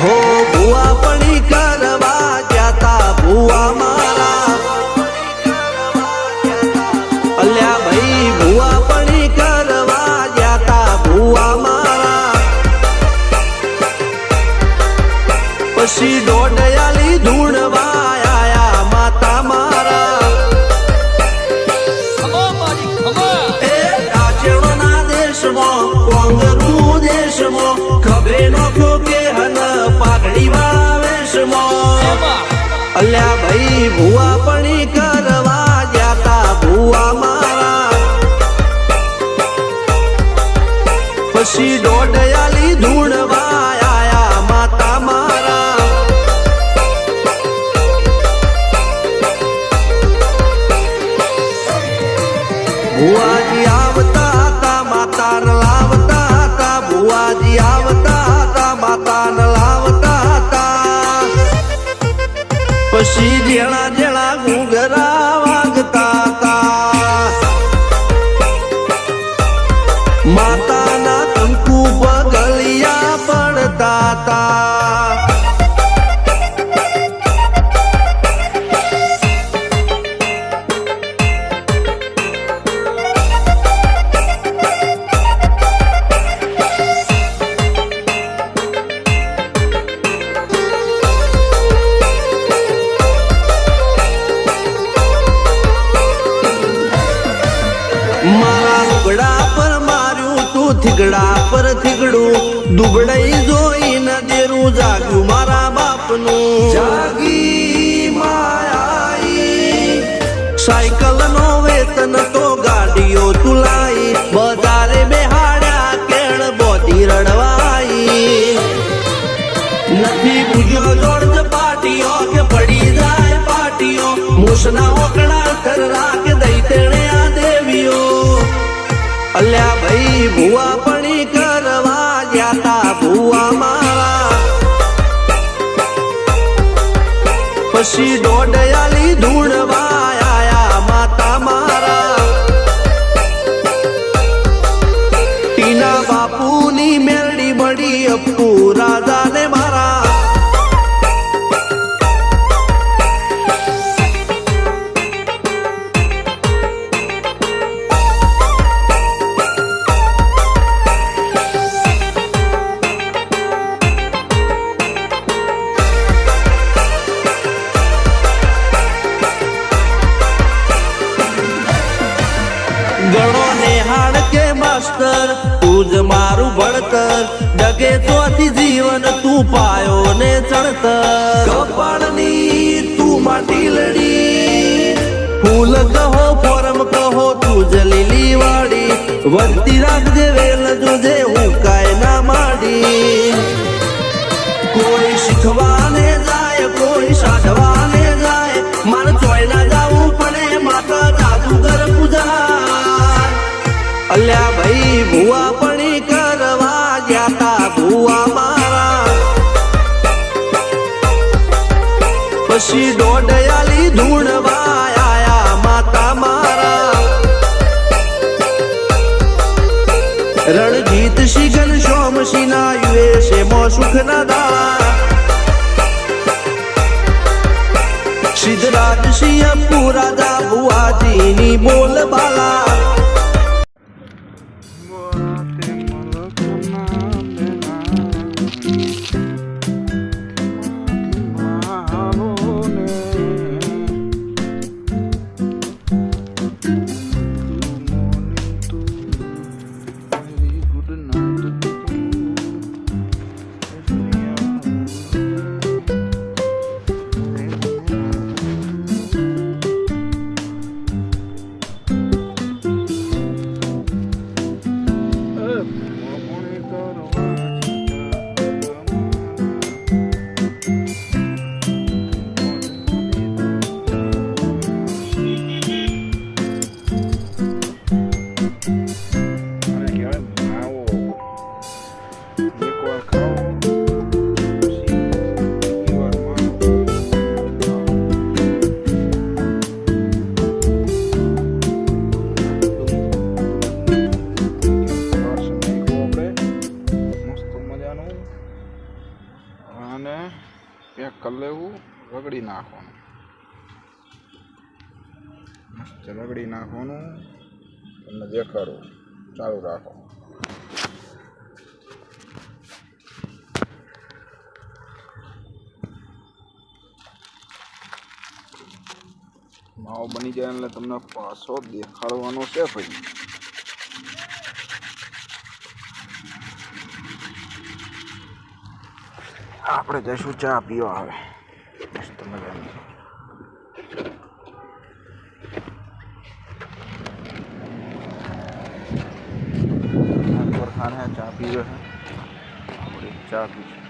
હો ભુવા પડી કરવા ભુવા મારા. અલ્યા ભાઈ ભુવા પડી કરવા ભુવા મારા. પછી દોડયાલી ધૂણવા માતા મારા. દેશમાં વાંગનું દેશમાં ખભે નોખો કે હન પાઘડી વાવેશમાં અલ્યા ભાઈ ભૂવા પણ હતા આવતા હતા માતા ન હતા. પછી જેણા જેણા ઘૂંઘરા વાગતા હતા. માતાના થીગડા પર થીગડું દુબડાઈ જોઈને દેરું જાગ્યું મારા બાપનું. જાગી માયાઈ. સાયકલ નો વેતન તો ગાડીઓ તુલાઈ બજારે બેહાડ્યા કેળ બોધી રડવાઈ. નથી પૂજ્યો જોડ પાટીઓ કે પડી જાય પાટીઓ. મૂસના ભુવા પણી કરવા ગયા તા ભુવા મારા. પછી દોડયાલી કે માસ્તર તું જ મારું ભણતર ડગે તોથી જીવન તું પાયો ને ચણતર. કપાળની તું માટી લડી. ફૂલ કહો ફોરમ કહો તું જ લીલી વાળી વધતી રાખજે વેલ જોજે હું રણજીત સિંહ સોમ યુએ છે મો સુખના દાળા સિદ્ધરાજ સિંહ પુરાજા ભુવાજીની બોલ બાલા Santoro પેક કરી લેવું, રગડી નાખવાનું. મસ્ત રગડી નાખવાનું, તમને દેખાડું. ચાલુ રાખો. માવો બની જાય એટલે તમને પાછો દેખાડવાનો છે ભાઈ. આપણે જઈશું ચા પીવા હવે. મસ્ત મજાની. ખાને ચા પીવે છે. આપણે ચા પીશું.